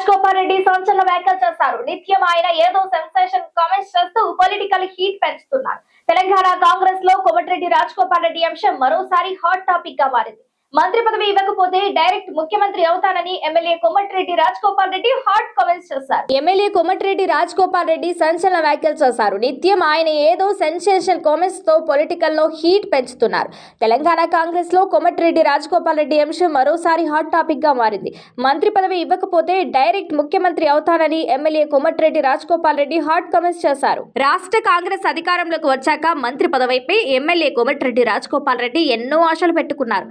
రాజగోపాల్ రెడ్డి సంచలన వ్యాఖ్యలు చేశారు. నిత్యం ఆయన ఏదో సెన్సేషన్ కామెంట్స్ చేస్తూ పొలిటికల్ హీట్ పెంచుతున్నారు. తెలంగాణ కాంగ్రెస్లో కోమటిరెడ్డి రాజగోపాల్ రెడ్డి అంశం మరోసారి హాట్ టాపిక్గా మారింది. మంత్రి పదవి ఇవ్వకపోతే డైరెక్ట్ ముఖ్యమంత్రి అవుతానని MLA Komatireddy Rajagopal Reddy hot comments చేశారు. ఎమ్మెల్యే కోమటిరెడ్డి రాజగోపాల్ రెడ్డి సంచలన వ్యాఖ్యలు చేశారు. నిత్యం ఆయన ఏదో సెన్సేషన్ కామెంట్స్తో పొలిటికల్లో హీట్ పెంచుతున్నారు. తెలంగాణ కాంగ్రెస్లో కోమటిరెడ్డి రాజగోపాల్ రెడ్డి అంశం మరోసారి హాట్ టాపిక్గా మారింది. మంత్రి పదవి ఇవ్వకపోతే డైరెక్ట్ ముఖ్యమంత్రి అవుతానని MLA Komatireddy Rajagopal Reddy hot comments చేశారు. రాష్ట్ర కాంగ్రెస్ అధికారంలోకి వచ్చాక మంత్రి పదవిపై ఎమ్మెల్యే కోమటిరెడ్డి రాజగోపాల్ రెడ్డి ఎన్నో ఆశలు పెట్టుకున్నారు.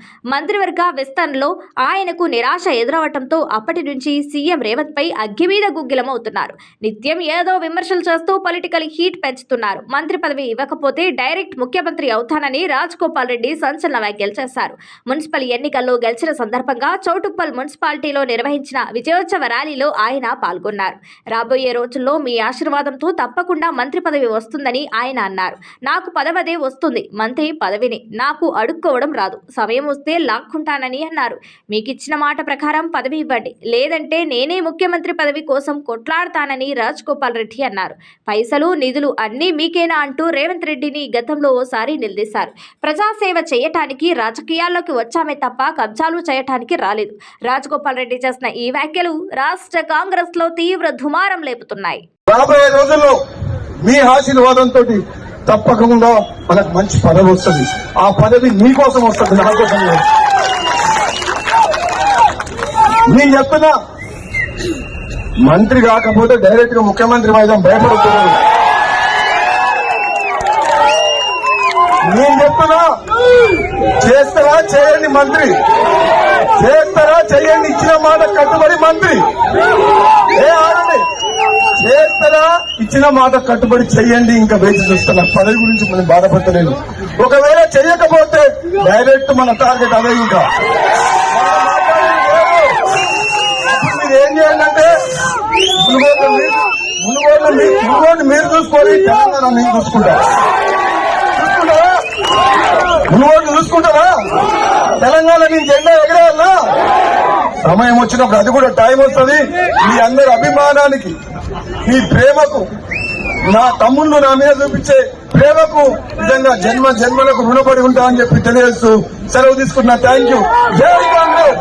మంత్రివర్గ విస్తరణలో ఆయనకు నిరాశ ఎదురవటంతో అప్పటి నుంచి సీఎం రేవంత్ పై అగ్గిమీద గుగ్గిలమవుతున్నారు. నిత్యం ఏదో విమర్శలు చేస్తూ పొలిటికల్ హీట్ పెంచుతున్నారు. మంత్రి పదవి ఇవ్వకపోతే డైరెక్ట్ ముఖ్యమంత్రి అవుతానని రాజ్ గోపాల్ రెడ్డి సంచలన వ్యాఖ్యలు చేశారు. మున్సిపల్ ఎన్నికల్లో గెలిచిన సందర్భంగా చౌటుప్పల్ మున్సిపాలిటీలో నిర్వహించిన విజయోత్సవ ర్యాలీలో ఆయన పాల్గొన్నారు. రాబోయే రోజుల్లో మీ ఆశీర్వాదంతో తప్పకుండా మంత్రి పదవి వస్తుందని ఆయన అన్నారు. నాకు పదవదే వస్తుంది. మంత్రి పదవిని నాకు అడుక్కోవడం రాదు. సమయం వస్తే లాక్కుంటానని అన్నారు. మీకు ఇచ్చిన మాట ప్రకారం పదవి ఇవ్వండి. లేదంటే నేనే ముఖ్యమంత్రి పదవి కోసం కొట్లాడతానని రాజ్ గోపాల్ రెడ్డి అన్నారు. పైసలు నిధులు అన్నీ మీకేనా అంటూ రేవంత్ రెడ్డిని గతంలో ఓసారి నిలదీశారు. ప్రజాసేవ చేయటానికి రాజకీయాల్లోకి వచ్చామే తప్ప కబ్జాలు చేయటానికి రాలేదు. రాజగోపాల్ రెడ్డి చేసిన ఈ వ్యాఖ్యలు రాష్ట్ర కాంగ్రెస్లో తీవ్ర దుమారం లేపుతున్నాయి. రాబోయే రోజుల్లో మీ ఆశీర్వాదంతో తప్పకుండా మనకు మంచి పదవి వస్తుంది. ఆ పదవి నీకోసం వస్తుంది నా కోసం నేను చెప్తున్నా మంత్రి కాకపోతే డైరెక్ట్గా ముఖ్యమంత్రి వైద్యం భయపడుతున్నాను నేను చెప్తున్నా చేస్తారా చేయండి మంత్రి చేస్తారా చేయండి ఇచ్చిన మాట కట్టుబడి మంత్రి. ఇచ్చిన మాట కట్టుబడి చేయండి ఇంకా వేచి చూస్తున్నా పదవి గురించి మనం బాధపడతలేదు. ఒకవేళ చేయకపోతే డైరెక్ట్ మన టార్గెట్ అదే ఇంకా. మీరు ఏం చేయాలంటే మునుగోడు మునుగోడు మీరు చూసుకోండి చూసుకోవాలి తెలంగాణ మీరు చూసుకుంటారు చూసుకుంటారా మునుగోడు చూసుకుంటారా తెలంగాణ నేను జెండా ఎగరేయాలా సమయం వచ్చినప్పుడు అది కూడా టైం వస్తుంది. మీ అందరి అభిమానానికి. మీ ప్రేమకు నా తమ్ముళ్ళు నా మీద చూపించే ప్రేమకు నిజంగా జన్మ జన్మలకు రుణపడి ఉంటా అని చెప్పి తెలియజేస్తూ సెలవు తీసుకున్నా థ్యాంక్ యూ. జై కాంగ్రెస్!